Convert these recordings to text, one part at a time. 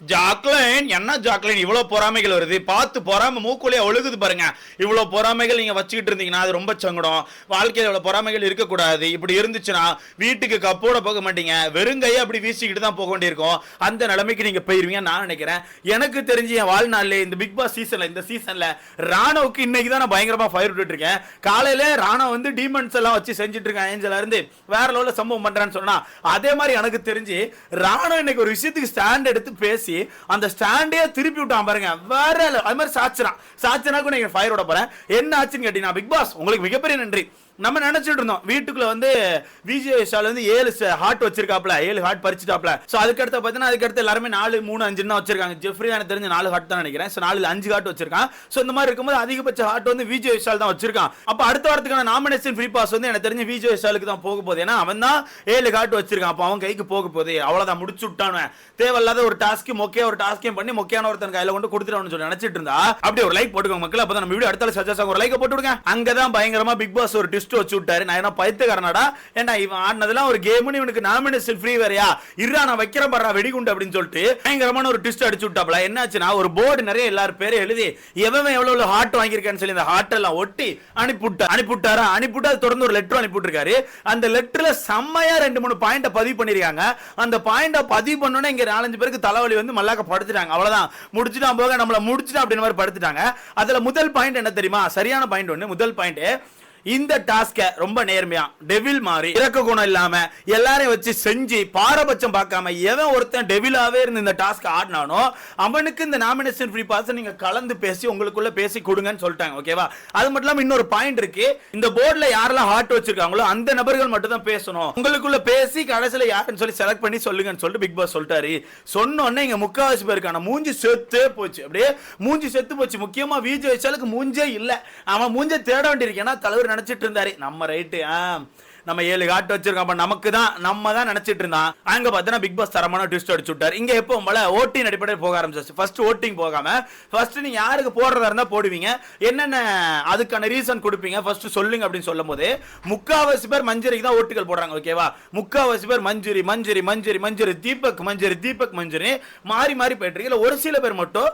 ஜாக்லைன் என்ன ஜாக்லைன்? இவ்வளவு பொறாமைகள் வருது. பார்த்து பொறாம மூக்குள்ளே ஒழுகுது பாருங்க. இவ்வளவு பொறாமைகள் நீங்க வச்சுக்கிட்டு இருந்தீங்கன்னா அது ரொம்ப சங்கடம். வாழ்க்கையில் இவ்வளவு பொறாமைகள் இருக்கக்கூடாது. இப்படி இருந்துச்சுன்னா வீட்டுக்கு கப்போட போக மாட்டீங்க. வெறுங்கையை அப்படி வீசிக்கிட்டு தான் போக வேண்டியிருக்கும். அந்த நிலைமைக்கு நீங்க போயிருவீங்க நான் நினைக்கிறேன். எனக்கு தெரிஞ்சு என் வாழ்நாளில் இந்த பிக் பாஸ் சீசன்ல இந்த சீசன்ல ராணுவுக்கு இன்னைக்கு தான் நான் பயங்கரமா ஃபயர் விட்டுட்டு இருக்கேன். காலையில ராணா வந்து டீமன்ஸ் எல்லாம் வச்சு செஞ்சுட்டு இருக்கேன் ஏஞ்சல இருந்து வேற லெவலில் சம்பவம் பண்றேன்னு சொன்னா அதே மாதிரி எனக்கு தெரிஞ்சு ராணா இன்னைக்கு ஒரு விஷயத்துக்கு ஸ்டாண்ட் எடுத்து பேசி அந்த ஸ்டாண்டே திருப்பி விட்டான் பாருங்க. வேற அது மாதிரி சாச்சனா கூட நீங்க ஃபயர் விட போறேன். என்ன ஆச்சுன்னு கேட்டீங்கன்னா பிக் பாஸ் உங்களுக்கு மிகப்பெரிய நன்றி. நம்ம நினைச்சிட்டு இருந்தோம். வீட்டுக்குள்ள வந்து விஜய் ஸ்டால் வந்து ஏழு ஹார்ட் வச்சிருக்காப்ல. ஏழு ஹார்ட் பறிச்சுட்டாப்ல. ஸோ அதுக்கடுத்து பார்த்தீங்கன்னா அதுக்கடுத்து எல்லாருமே நாலு மூணு அஞ்சு தான் வச்சிருக்காங்க. ஜெஃப்ரி எனக்கு தெரிஞ்ச நாலு ஹார்ட் தான் நினைக்கிறேன். ஸோ நாலு அஞ்சு ஹார்ட் வச்சிருக்கான். ஸோ இந்த மாதிரி இருக்கும்போது அதிகபட்ச ஹார்ட் வந்து விஜய் ஸ்டால் தான் வச்சிருக்கான். அப்போ அடுத்த வாரத்துக்கான நாமினேஷன் ஃப்ரீ பாஸ் வந்து எனக்கு தெரிஞ்ச விஜய் ஸ்டாலுக்கு தான் போக போகுது. ஏன்னா அவன் தான் ஏழு ஹார்ட் வச்சிருக்கான். அப்போ அவன் கைக்கு போக போகுது. அவ்வளோதான் முடிச்சு விட்டானுவன் தேவையில்லாத ஒரு டாஸ்க்கு மொக்கையா ஒரு டாஸ்க்கையும் பண்ணி மொக்கையான ஒருத்தன் கையில கொண்டு கொடுத்துருவான்னு சொல்லி நினைச்சிட்டு இருந்தா அப்படி ஒரு லைக் போட்டுக்கோங்க மக்கள். அப்போ நம்ம வீடியோ அடுத்த சஜாஸ் ஒரு லைக் போட்டு விடுங்க. அங்கதான் பயங்கரமா பிக் பாஸ் ஒரு ட்விஸ்ட் வச்சு விட்டாரு. நான் என்ன பைத்தியக்காரனாடா? ஏன்டா இவன் ஆடினதெல்லாம் ஒரு கேம்னு இவனுக்கு நாமினேஷன் ஃப்ரீ வேறையா? இருடா நான் வைக்கிறேன் பாரு வெடிகுண்டு அப்படின்னு சொல்லிட்டு பயங்கரமான ஒரு ட்விஸ்ட் அடிச்சு விட்டாப்ல. என்னாச்சுன்னா ஒரு போர்டு நிறைய எல்லாரும் பேரை எழுதி எவன் எவ்வளவு ஹார்ட் வாங்கியிருக்கான்னு சொல்லி இந்த ஹார்ட் எல்லாம் ஒட்டி அனுப்பிவிட்டா அனுப்பிவிட்டாரா? அனுப்பிவிட்டு அது தொடர்ந்து ஒரு லெட்டர் அனுப்பிவிட்டிருக்காரு. அந்த லெட்டர்ல செம்மையா ரெண்டு மூணு பாயிண்ட பதிவு பண்ணிருக்காங்க அந்த பாயிண்ட பதிவு பண்ணோன்னே இங்க நாலஞ்சு பேருக்கு தலைவலி வந்து மல்லாக்க படுத்துட்டாங்க. அவ்வளவுதான். முடிச்சுட்டான் போக நம்மள முடிச்சுட்டான் அப்படின்னு மாதிரி படுத்துட்டாங்க. அதுல முதல் பாயிண்ட் என்ன தெரியுமா? சரியான பாயிண்ட் ஒன்று முதல் பாயிண்ட் இந்த டாஸ்க ரொம்ப நேர்மையா டெவில் மாதிரி இறக்க குணம் இல்லாம எல்லாரையும் வச்சு செஞ்சு பாரபட்சம் பார்க்காம எவன் ஒருத்தன் டெவிலாவே இருந்து இந்த டாஸ்க் ஆடினானோ அவனுக்கு இந்த நாமினேஷன் ஃப்ரீ பாஸ் நீங்க கலந்து பேசி உங்களுக்குள்ள பேசி கொடுங்கன்னு சொல்லிட்டாங்க ஓகேவா அது மட்டும் இல்லாம இன்னொரு பாயிண்ட் இருக்கு. இந்த போர்டில் யாரெல்லாம் ஹார்ட் வச்சிருக்காங்களோ அந்த நபர்கள் மட்டும் தான் பேசணும். உங்களுக்குள்ள பேசி கடைசியில் யாருன்னு சொல்லி செலக்ட் பண்ணி சொல்லுங்கன்னு சொல்லிட்டு பிக் பாஸ் சொல்லிட்டாரு. சொன்ன உடனே இங்க முக்காவாசி பேருக்கான மூஞ்சி செத்தே போச்சு. அப்படியே மூஞ்சி செத்து போச்சு. முக்கியமா விஜய் விஷாலுக்கு மூஞ்சே இல்லை. அவன் மூஞ்சை தேட வேண்டியிருக்கேன்னா தலைவர் நினைச்சிட்டு இருந்தாரு. நம்ம ரைட்டு ஆ. நம்ம ஏழு காட்டு வச்சிருக்கோம். அப்ப நமக்கு தான் நம்ம தான் நினைச்சிட்டு இருந்தான். அங்க பார்த்தா பிக் பாஸ் தரமான ட்விஸ்ட் அடிச்சு விட்டார். இங்க எப்போ போல ஓட்டிங் அடிப்படையில் போக ஆரம்பிச்சாச்சு? ஃபர்ஸ்ட் ஓட்டிங் போகாம ஃபர்ஸ்ட் நீங்க யாருக்கு போடுறதா இருந்தா போடுவீங்க. என்னென்ன அதுக்கான ரீசன் கொடுப்பீங்க? ஃபர்ஸ்ட் சொல்லுங்க அப்படின்னு சொல்லும் போது முக்காவாசி பேர் மஞ்சரிக்கு தான் ஓட்டுகள் போடுறாங்க ஓகேவா முக்காவாசி பேர் மஞ்சுரி மஞ்சுரி மஞ்சுரி மஞ்சுரி தீபக் மஞ்சரி தீபக் மஞ்சுரி மாறி மாறி போயிட்டு இருக்கு. ஒரு சில பேர் மட்டும்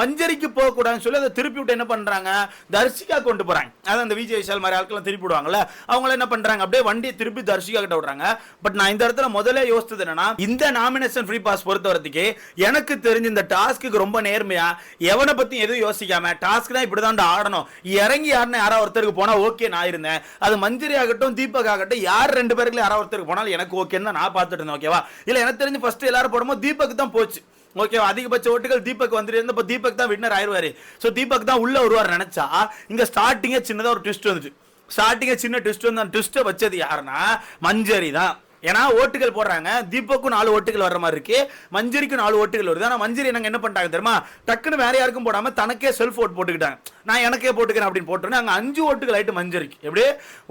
மஞ்சரிக்கு போக கூடாதுன்னு சொல்லி அதை திருப்பி விட்டு என்ன பண்றாங்க? தர்சிகா கொண்டு போறாங்க. அதான் அந்த விஜய் விஷால் மாதிரி ஆட்கள் திருப்பி விடுவாங்கல்ல அவங்க என்ன பண்றாங்க? அப்படியே வண்டியை திருப்பி தர்ஷிகா கிட்ட விடுறாங்க. பட் நான் இந்த இடத்துல முதல்ல யோசிச்சது என்னன்னா இந்த நாமினேஷன் ஃப்ரீ பாஸ் பொறுத்த வரதுக்கு எனக்கு தெரிஞ்ச இந்த டாஸ்க்கு ரொம்ப நேர்மையா எவனை பத்தி எதுவும் யோசிக்காம டாஸ்க் தான் இப்படிதான் ஆடணும். இறங்கி ஆடின யாரோ ஒருத்தருக்கு போனா ஓகே நான் இருந்தேன். அது மஞ்சரி ஆகட்டும் தீபக் ஆகட்டும் யார் ரெண்டு பேருக்கு யாரோ ஒருத்தருக்கு போனாலும் எனக்கு ஓகேன்னு தான் நான் பார்த்துட்டு இருந்தேன் ஓகேவா இல்ல எனக்கு தெரிஞ்சு ஃபர்ஸ்ட் எல்லாரும் போடும்போது தீபக் தான் போச்சு. ஓகேவா அதிகபட்ச ஓட்டுகள் தீபக் வந்துட்டு இப்போ தீபக் தான் வின்னர் ஆயிடுவாரு ஸோ தீபக் தான் உள்ள வருவார் நினைச்சா இங்க ஸ்டார்டிங்கே சின்னதா ஒரு ட்விஸ்ட் வந்துச்சு. ஸ்டார்டிங்க சின்ன ட்விஸ்ட் வந்து அந்த ட்விஸ்ட்டை வச்சது யாருன்னா மஞ்சரி தான். ஏன்னா ஓட்டுகள் போடுறாங்க. தீபக்கும் நாலு ஓட்டுகள் வர்ற மாதிரி இருக்கு. மஞ்சரிக்கும் நாலு ஓட்டுகள் வருது. ஆனால் மஞ்சரி நாங்கள் என்ன பண்ணிட்டாங்க தெரியுமா? டக்குன்னு வேற யாருக்கும் போடாமல் தனக்கே செல்ஃப் ஓட் போட்டுக்கிட்டாங்க. நான் எனக்கே போட்டுக்கிறேன் அப்படின்னு போட்டோன்னே அங்கே அஞ்சு ஓட்டுகள் ஆயிட்டு மஞ்சரிக்கு. எப்படி?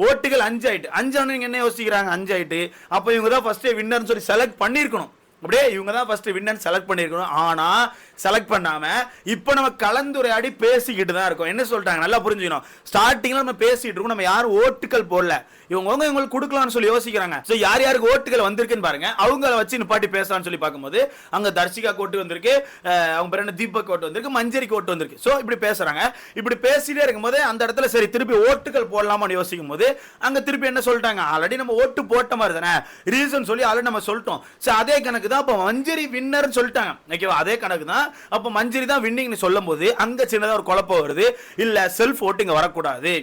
ஓட்டுகள் அஞ்சு ஆயிட்டு. அஞ்சு என்ன யோசிக்கிறாங்க? அஞ்சு ஆயிட்டு. அப்போ இவங்க தான் ஃபர்ஸ்ட் வின்னர்னு சொல்லி செலக்ட் பண்ணியிருக்கணும். அப்படியே இவங்க தான் ஃபர்ஸ்ட் வின்னன் செலக்ட் பண்ணியிருக்கணும். ஆனா செலக்ட் பண்ணாம இப்போ நம்ம கலந்துரையாடி பேசிக்கிட்டு தான் இருக்கோம். என்ன சொல்லிட்டாங்க? நல்லா புரிஞ்சுக்கணும். ஸ்டார்டிங்கில் நம்ம பேசிட்டு இருக்கோம். நம்ம யாரும் ஓட்டுகள் போடல. இவங்க இவங்களுக்கு கொடுக்கலாம்னு சொல்லி யோசிக்கிறாங்க. ஸோ யார் யாருக்கு ஓட்டுகள் வந்திருக்குன்னு பாருங்க. அவங்கள வச்சு நிப்பாட்டி பேசலாம்னு சொல்லி பார்க்கும்போது அங்க தர்ஷிகா கோட்டு வந்திருக்கு. அவங்க பேர் என்ன? தீபக் கோட்டு வந்திருக்கு. மஞ்சரி கோட்டு வந்திருக்கு. ஸோ இப்படி பேசுறாங்க. இப்படி பேசிட்டே இருக்கும்போது அந்த இடத்துல சரி திருப்பி ஓட்டுகள் போடலாமான்னு யோசிக்கும் போது அங்க திருப்பி என்ன சொல்லிட்டாங்க? ஆல்ரெடி நம்ம ஓட்டு போட்ட மாதிரி தானே. ரீசன் சொல்லி ஆல்ரெடி நம்ம சொல்லிட்டோம். ஸோ அதே கணக்கு தான் அப்போ மஞ்சரி வின்னர்னு சொல்லிட்டாங்க. ஓகேவா அதே கணக்கு தான் அப்போ மஞ்சரி தான் வின்னிங்னு சொல்லும் போது அங்கே சின்னதாக ஒரு குழப்பம் வருது. இல்லை செல்ஃப் ஓட்டு வரக்கூடாது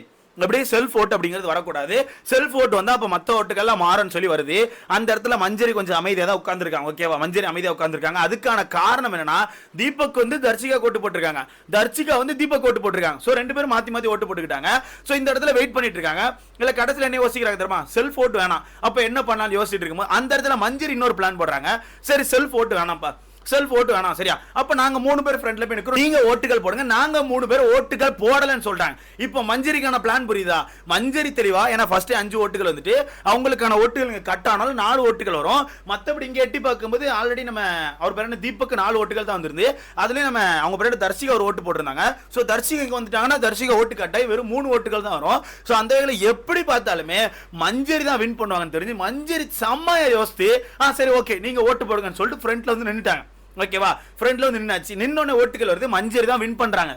அப்படியே செல்ஃப் ஓட்டு அப்படிங்கிறது வரக்கூடாது. செல்ஃப் ஓட் வந்தால் அப்போ மற்ற ஓட்டுகள்லாம் மாறும்னு சொல்லி வருது. அந்த இடத்துல மஞ்சரி கொஞ்சம் அமைதியாக தான் உட்காந்துருக்காங்க ஓகேவா மஞ்சரி அமைதியாக உட்காந்துருக்காங்க அதுக்கான காரணம் என்னன்னா தீபக் வந்து தர்ஷிகா கோட்டு போட்டிருக்காங்க. தர்ஷிகா வந்து தீபக் ஓட்டு போட்டிருக்காங்க. ஸோ ரெண்டு பேரும் மாற்றி மாற்றி ஓட்டு போட்டுக்கிட்டாங்க. ஸோ இந்த இடத்துல வெயிட் பண்ணிட்டு இருக்காங்க இல்லை கடைசியில் என்ன யோசிக்கிறாங்க தெரியுமா? செல்ஃப் ஓட்டு வேணாம். அப்போ என்ன பண்ணலாம்னு யோசிச்சுட்டு இருக்கும்போது அந்த இடத்துல மஞ்சரி இன்னொரு பிளான் போடுறாங்க. சரி செல்ஃப் ஓட்டு வேணாம்ப்பா. செல்ஃப் ஓட்டு வேணாம் சரியா? அப்ப நாங்க மூணு பேர் ஃப்ரெண்ட்ல போய் நிக்கிறோம். நீங்க ஓட்டுகள் போடுங்க நாங்க மூணு பேர் ஓட்டுகள் போடலன்னு சொல்றாங்க. இப்போ மஞ்சரிக்கான பிளான் புரியுதா? மஞ்சரி தெளிவா? ஏன்னா ஃபர்ஸ்ட் அஞ்சு ஓட்டுகள் வந்துட்டு அவங்களுக்கான ஓட்டுகள் இங்க கட் ஆனாலும் நாலு ஓட்டுகள் வரும். மத்தபடி இங்க எட்டி பார்க்கும்போது ஆல்ரெடி நம்ம அவர் பேர் என்ன? தீபக்கு நாலு ஓட்டுகள் தான் வந்திருந்து அதுலயே நம்ம அவங்க பேர் தர்ஷிகா ஒரு ஓட்டு போட்டிருந்தாங்க. சோ தர்ஷிகா இங்க வந்துட்டாங்கன்னா தர்ஷிகா ஓட்டு கட்டாய் வெறும் மூணு ஓட்டுகள் தான் வரும். சோ அந்த வகையில் எப்படி பார்த்தாலுமே மஞ்சரி தான் வின் பண்ணுவாங்கன்னு தெரிஞ்சு மஞ்சரி செம்மையா யோசித்து ஆ சரி ஓகே நீங்க ஓட்டு போடுங்கன்னு சொல்லிட்டு ஃப்ரண்ட்ல வந்து நின்றுட்டாங்க ஓகேவா ஃப்ரண்ட்ல வந்து நின்னாச்சு. நின்னோட ஓட்டுகள் வருது. மஞ்சரி தான் வின் பண்றாங்க.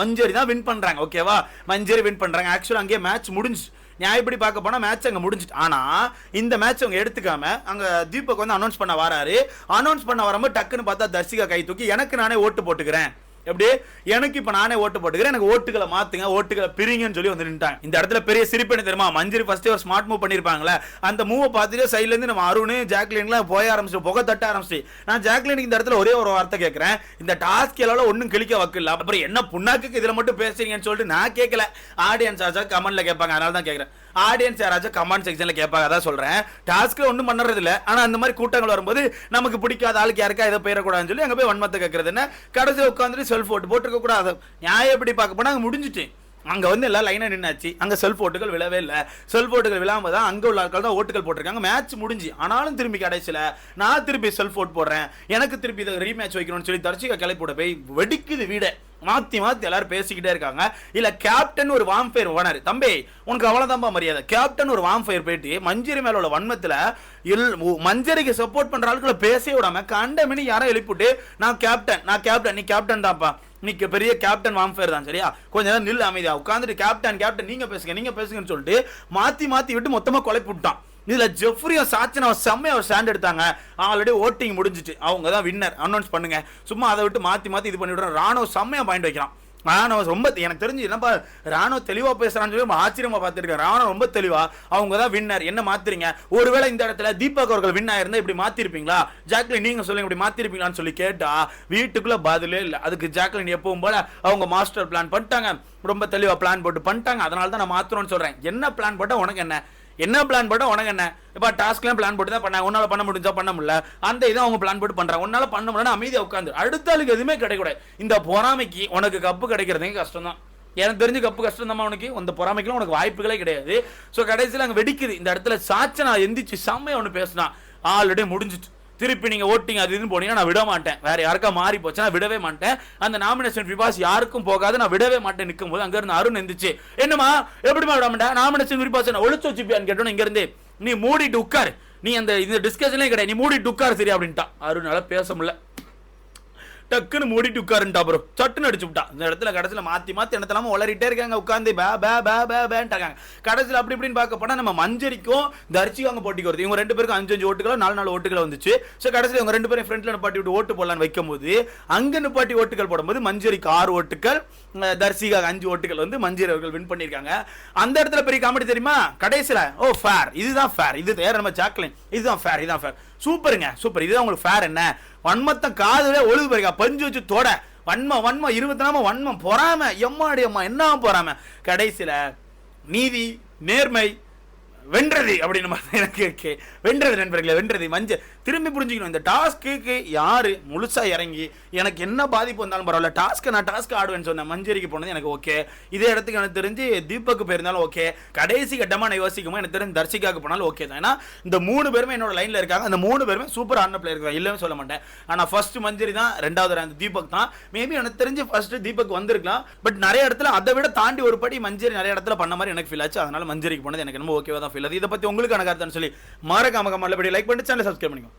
மஞ்சரி தான் வின் பண்றாங்க. ஓகேவா மஞ்சரி வின் பண்றாங்க. ஆக்சுவலா அங்கேயே மேட்ச் முடிஞ்சு. நியாயப்படி பார்க்க போனால் மேட்ச் அங்கே முடிஞ்சிட்டு. ஆனால் இந்த மேட்ச் அவங்க எடுத்துக்காம அங்கே தீபக் வந்து அனௌன்ஸ் பண்ண வராரு. அனௌன்ஸ் பண்ண வரும்போது டக்குன்னு பார்த்தா தர்சிகா கை தூக்கி எனக்கு நானே ஓட்டு போட்டுக்கிறேன். எப்படி? எனக்கு இப்ப நானே ஓட்டு போட்டுக்கிறேன் எனக்கு ஓட்டுகளை மாத்துங்க ஓட்டுகளை பிரிங்கன்னு சொல்லி வந்து நின்ட்டாங்க இந்த இடத்துல பெரிய சிரிப்பு என்ன தெரியுமா? மஞ்சரி ஃபர்ஸ்ட் ஒரு ஸ்மார்ட் மூவ் பண்ணிருப்பாங்களே அந்த மூவை பார்த்துட்டு சைட்ல இருந்து நம்ம அருண் ஜாக்லின்லாம் போய ஆரம்பிச்சு புகை தட்ட ஆரம்பிச்சு நான் ஜாக்லினுக்கு இந்த இடத்துல ஒரே ஒரு வார்த்தை கேட்குறேன் இந்த டாஸ்க் எல்லாம் ஒன்றும் கிளிக்க வைக்கல அப்புறம் என்ன புண்ணாக்கு இதுல மட்டும் பேசுறீங்கன்னு சொல்லிட்டு நான் கேட்கல ஆடியன்ஸ் ஆச்சா கமெண்ட்ல கேட்பாங்க. அதனால தான் கேட்குறேன் ஆடியன்ஸ் யாராச்சும் கமெண்ட் செக்ஷனில் கேட்பாங்க அதான் சொல்கிறேன் டாஸ்க்கில் ஒன்றும் பண்ணுறது இல்லை. ஆனால் அந்த மாதிரி கூட்டங்கள் வரும்போது நமக்கு பிடிக்காத ஆளுக்கு யாருக்கா இதை போயிடக்கூடாதுன்னு சொல்லி அங்கே போய் வன்மத்தை கேட்கறது என்ன? கடைசி உட்காந்துட்டு செல்ஃப் ஓட்டு போட்டுருக்க நியாயம் எப்படி பார்க்க போனால் அங்கே முடிஞ்சிட்டு. அங்கே வந்து எல்லாம் லைனாக நின்னாச்சு. அங்கே செல்ஃப் ஓட்டுகள் விழவே இல்லை. செல்ஃப் ஓட்டுகள் விழாம தான் அங்கே உள்ள ஆட்கள் தான் ஓட்டுகள் போட்டிருக்காங்க. மேட்ச் முடிஞ்சு. ஆனாலும் திரும்பி கிடைச்சில நான் திருப்பி செல்ஃப் ஓட் போடுறேன். எனக்கு திருப்பி இதை ரீமேட்ச் வைக்கணும்னு சொல்லி தர்ச்சிகா கிளப்பிட போய் வெடிக்குது வீடை. மாத்தி மாத்தி எல்லாரும் பேசிக்கிட்டே இருக்காங்க. இல்ல கேப்டன் ஒரு வாம்பயர் ஓனர் தம்பி உனக்கு அவ்வளோதான்பா மரியாதை. கேப்டன் ஒரு வாம்ஃபயர் போயிட்டு மஞ்சரி மேல உள்ள வன்மத்துல இல் உ- மஞ்சரிக்கு சப்போர்ட் பண்ற ஆட்களை பேசவே விடாம கண்ட மினி யாரும் எழுப்பிட்டு நான் கேப்டன் நான் கேப்டன் நீ கேப்டன் தான்ப்பா. நீ பெரிய கேப்டன் வாம்ஃபேர் தான் சரியா? கொஞ்ச நேரம் நில் அமைதியா. உட்காந்துட்டு கேப்டன் கேப்டன் நீங்க பேசுங்க நீங்க பேசுங்கன்னு சொல்லிட்டு மாத்தி மாத்தி விட்டு மொத்தமா குழப்பி விட்டான். இதுல ஜெஃப்ரியும் சாச்சன் அவர் செம்மையா அவர் ஸ்டாண்ட் எடுத்தாங்க. ஆல்ரெடி ஓட்டிங் முடிஞ்சிட்டு அவங்க தான் வின்னர் அனௌன்ஸ் பண்ணுங்க. சும்மா அதை விட்டு மாத்தி மாத்தி இது பண்ணி விடுறோம் ராணுவ செம்மையா பாயிண்ட் வைக்கிறான். ராணுவ ரொம்ப எனக்கு தெரிஞ்சு என்னப்பா ராணுவ தெளிவாக பேசுகிறான்னு சொல்லி ரொம்ப ஆச்சரியமா பார்த்துருக்கேன். ராணுவ ரொம்ப தெளிவாக அவங்க தான் வின்னர் என்ன மாத்துறீங்க? ஒருவேளை இந்த இடத்துல தீபக் அவர்கள் வின் ஆயிருந்தா இப்படி மாத்திருப்பீங்களா? ஜாக்லின் நீங்கள் சொல்லுங்க இப்படி மாத்திருப்பீங்களான்னு சொல்லி கேட்டால் வீட்டுக்குள்ளே பதிலே இல்லை. அதுக்கு ஜாக்லின் எப்பவும் போல அவங்க மாஸ்டர் பிளான் பண்ணிட்டாங்க. ரொம்ப தெளிவாக பிளான் போட்டு பண்ணிட்டாங்க. அதனால தான் நான் மாத்துறோம்னு சொல்கிறேன் என்ன பிளான் போட்டால் உனக்கு என்ன? என்ன பிளான் போட்டால் உனக்கு என்ன? இப்போ டாஸ்க்லாம் பிளான் போட்டு தான் பண்ணாங்க. உன்னால் பண்ண முடிஞ்சா பண்ண முடியல. அந்த இதை அவங்க பிளான் போட்டு பண்ணுறாங்க உன்னால் பண்ண முடியலன்னு அமைதியாக உட்காந்து அடுத்த ஆளுக்கு எதுவுமே கிடைக்கூடாது இந்த பொறாமைக்கு உனக்கு கப்பு கிடைக்கிறதே கஷ்டம் தான் எனக்கு தெரிஞ்ச கப்பு கஷ்டம் தான் உனக்கு. அந்த பொறாமைக்கெல்லாம் உனக்கு வாய்ப்புகளே கிடையாது. ஸோ கடைசியில் அங்கே வெடிக்குது. இந்த இடத்துல சாச்சனா எந்திரிச்சு செம்மையை ஒன்று பேசினா. ஆல்ரெடி முடிஞ்சிட்டு. திருப்பி நீங்கள் ஓட்டிங் அது இதுன்னு போனீங்கன்னா நான் விட மாட்டேன் வேற யாருக்கா மாறி போச்சுன்னா விடவே மாட்டேன். அந்த நாமினேஷன் விபாஸ் யாருக்கும் போகாது. நான் விடவே மாட்டேன் நிற்கும் போது அங்கேருந்து அருண் எந்திரிச்சு என்னமா எப்படிமா விட மாட்டேன் நாமினேஷன் விபாஸ் நான் ஒழிச்சு வச்சுப்பியான்னு கேட்டோம் இங்கேருந்து நீ மூடிட்டு உட்காரு. நீ அந்த இந்த டிஸ்கஷனே கிடையாது. நீ மூடிட்டு உட்கார் சரி அப்படின்ட்டான். அருணால பேச முடியல. டக்குன்னு மூடிட்டு உட்காருன்ட்டா ப்ரோ சட்டுன்னு அடிச்சு விட்டான் இந்த இடத்துல கடைசியில் மாற்றி மாற்றி இடத்துல உளறிட்டே இருக்காங்க உட்காந்து பே பே பே பே பேன்ட்டாங்க. கடைசியில் அப்படி இப்படின்னு பார்க்க போனால் நம்ம மஞ்சரிக்கும் தரிசிக்கும் அங்கே போட்டிக்கு வருது. இவங்க ரெண்டு பேருக்கும் அஞ்சு அஞ்சு ஓட்டுகளோ நாலு நாலு ஓட்டுகள் வந்துச்சு. ஸோ கடைசியில் இவங்க ரெண்டு பேரும் ஃப்ரெண்ட்ல நிப்பாட்டி விட்டு ஓட்டு போடலான்னு வைக்கும்போது அங்கே நிப்பாட்டி ஓட்டுகள் போடும்போது மஞ்சரிக்கு ஆறு ஓட்டுகள் அஹ் அஞ்சு ஓட்டுகள் வந்து மஞ்சரி அவர்கள் வின் பண்ணியிருக்காங்க. அந்த இடத்துல பெரிய காமெடி தெரியுமா? கடைசியில் ஓ oh, ஃபேர் இதுதான் ஃபேர் இது வேற நம்ம சாக்லேன் இதுதான் ஃபேர் இதுதான் ஃபேர் சூப்பருங்க சூப்பர். இதுதான் உங்களுக்கு ஃபேர் என்ன? வன்மத்தம் காதுல ஒழுது பாருங்க பஞ்சு வச்சு தொட. வன்மம் வன்மம் இருபத்தி நாம வன்மம் பொறாம. எம்மாடி அம்மா என்ன பொறாம? கடைசியில் நீதி நேர்மை வென்றது அப்படின்னு எனக்கு இருக்கு. வென்றது நண்பர்களே வென்றது. மஞ்ச திரும்பி புரிஞ்சுக்கணும். இந்த டாஸ்க்கு யாரு முழுசா இறங்கி எனக்கு என்ன பாதிப்பு வந்தாலும் பரவாயில்ல. டாஸ்க்கு நான் டாஸ்க் ஆடுவேன்னு சொன்னேன். மஞ்சரிக்கு போனது எனக்கு ஓகே. இதே இடத்துக்கு எனக்கு தெரிஞ்சு தீபக்கு போயிருந்தாலும் ஓகே. கடைசி கட்டமா நான் யோசிக்குமோ எனக்கு தெரிஞ்சு தர்சிகாக்கு போனாலும் ஓகே தான். ஏன்னா இந்த மூணு பேருமே என்னோட லைன்ல இருக்காங்க. அந்த மூணு பேருமே சூப்பர் ஆன பிளேயர் இருக்காங்க இல்லவே சொல்ல மாட்டேன். ஆனா ஃபர்ஸ்ட் மஞ்சரி தான் ரெண்டாவது அந்த தீபக் தான். மேபி எனக்கு தெரிஞ்சு ஃபர்ஸ்ட் தீபக் வந்திருக்கலாம். பட் நிறைய இடத்துல அதை விட தாண்டி ஒரு படி மஞ்சரி நிறைய இடத்துல பண்ண மாதிரி எனக்கு ஃபீல் ஆச்சு. அதனால மஞ்சரிக்கு போனது எனக்கு ரொம்ப ஓகேவா தான் ஃபீல் அது இதை பற்றி உங்களுக்கான கருத்துன்னு சொல்லி மறக்காம கமெண்ட்ல படி லைக் பண்ணிட்டு சேனல் சப்ஸ்கிரைப் பண்ணிக்கோ.